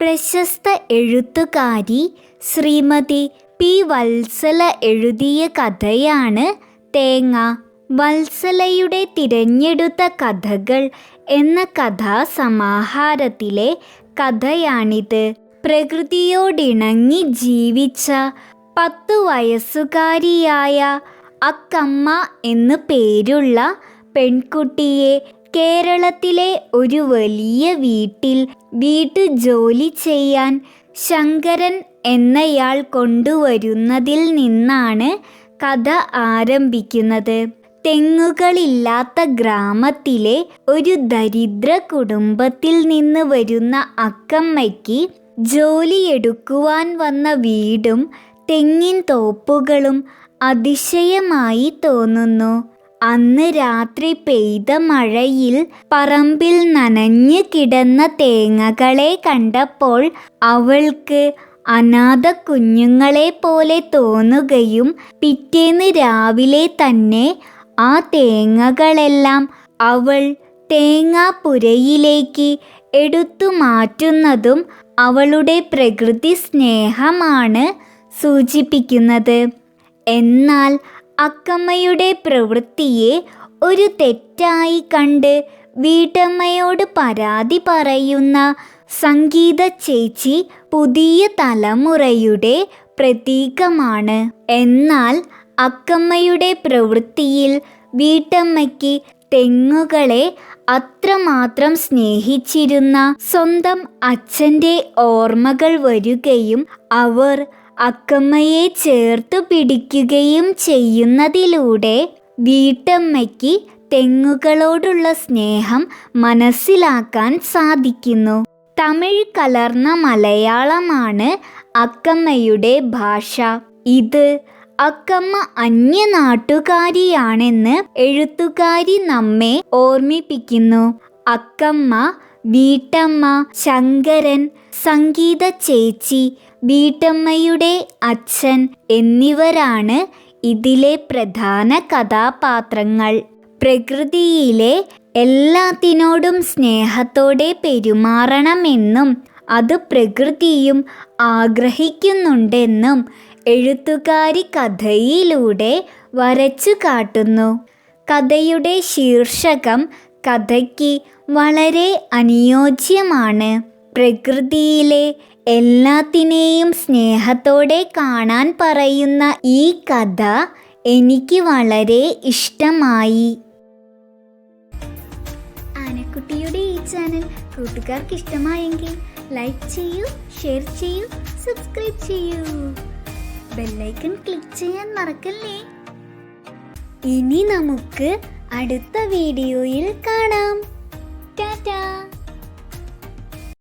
പ്രശസ്ത എഴുത്തുകാരി ശ്രീമതി പി വത്സല എഴുതിയ കഥയാണ് തേങ്ങ. വത്സലയുടെ തിരഞ്ഞെടുത്ത കഥകൾ എന്ന കഥാസമാഹാരത്തിലെ കഥയാണിത്. പ്രകൃതിയോടിണങ്ങി ജീവിച്ച പത്തു വയസ്സുകാരിയായ അക്കമ്മ എന്നു പേരുള്ള പെൺകുട്ടിയെ കേരളത്തിലെ ഒരു വലിയ വീട്ടിൽ വീട്ടു ജോലി ചെയ്യാൻ ശങ്കരൻ എന്നയാൾ കൊണ്ടുവരുന്നതിൽ നിന്നാണ് കഥ ആരംഭിക്കുന്നത്. തെങ്ങുകളില്ലാത്ത ഗ്രാമത്തിലെ ഒരു ദരിദ്ര കുടുംബത്തിൽ നിന്ന് വരുന്ന അക്കമ്മയ്ക്ക് ജോലിയെടുക്കുവാൻ വന്ന വീടും തെങ്ങിൻ തോപ്പുകളും അതിശയമായി തോന്നുന്നു. അന്ന് രാത്രി പെയ്ത മഴയിൽ പറമ്പിൽ നനഞ്ഞു കിടന്ന തേങ്ങകളെ കണ്ടപ്പോൾ അവൾക്ക് അനാഥ കുഞ്ഞുങ്ങളെ പോലെ തോന്നുകയും പിറ്റേന്ന് രാവിലെ തന്നെ ആ തേങ്ങകളെല്ലാം അവൾ തേങ്ങാപ്പുരയിലേക്ക് എടുത്തു മാറ്റുന്നതും അവളുടെ പ്രകൃതി സ്നേഹമാണ് സൂചിപ്പിക്കുന്നത്. എന്നാൽ അക്കമ്മയുടെ പ്രവൃത്തിയെ ഒരു തെറ്റായി കണ്ട് വീട്ടമ്മയോട് പരാതി പറയുന്ന സംഗീത ചേച്ചി പുതിയ തലമുറയുടെ പ്രതീകമാണ്. എന്നാൽ അക്കമ്മയുടെ പ്രവൃത്തിയിൽ വീട്ടമ്മയ്ക്ക് തെങ്ങുകളെ അത്രമാത്രം സ്നേഹിച്ചിരുന്ന സ്വന്തം അച്ഛന്റെ ഓർമ്മകൾ വരികയും അവർ അക്കമ്മയെ ചേർത്തു പിടിക്കുകയും ചെയ്യുന്നതിലൂടെ വീട്ടമ്മയ്ക്ക് തെങ്ങുകളോടുള്ള സ്നേഹം മനസ്സിലാക്കാൻ സാധിക്കുന്നു. തമിഴ് കലർന്ന മലയാളമാണ് അക്കമ്മയുടെ ഭാഷ. ഇത് അക്കമ്മ അന്യനാട്ടുകാരിയാണെന്ന് എഴുത്തുകാരി നമ്മെ ഓർമ്മിപ്പിക്കുന്നു. അക്കമ്മ വീട്ടമ്മ ശങ്കരൻ സംഗീത ചേച്ചി വീട്ടമ്മയുടെ അച്ഛൻ എന്നിവരാണ് ഇതിലെ പ്രധാന കഥാപാത്രങ്ങൾ. പ്രകൃതിയിലെ എല്ലാത്തിനോടും സ്നേഹത്തോടെ പെരുമാറണമെന്നും അത് പ്രകൃതിയും ആഗ്രഹിക്കുന്നുണ്ടെന്നും എഴുത്തുകാരി കഥയിലൂടെ വരച്ചു കാട്ടുന്നു കഥയുടെ ശീർഷകം കഥയ്ക്ക് വളരെ അനുയോജ്യമാണ്. പ്രകൃതിയിലെ എല്ലാത്തിനെയും സ്നേഹത്തോടെ കാണാൻ പറയുന്ന ഈ കഥ എനിക്ക് വളരെ ഇഷ്ടമായി. ആനക്കുട്ടിയുടെ ഈ ചാനൽ കൂട്ടുകാർക്ക് ഇഷ്ടമായെങ്കിൽ ലൈക്ക് ചെയ്യൂ ഷെയർ ചെയ്യൂ സബ്സ്ക്രൈബ് ചെയ്യൂ. ബെല്ലൈക്കൺ ക്ലിക്ക് ചെയ്യാൻ മറക്കല്ലേ? ഇനി നമുക്ക് അടുത്ത വീഡിയോയിൽ കാണാം. ちゃん。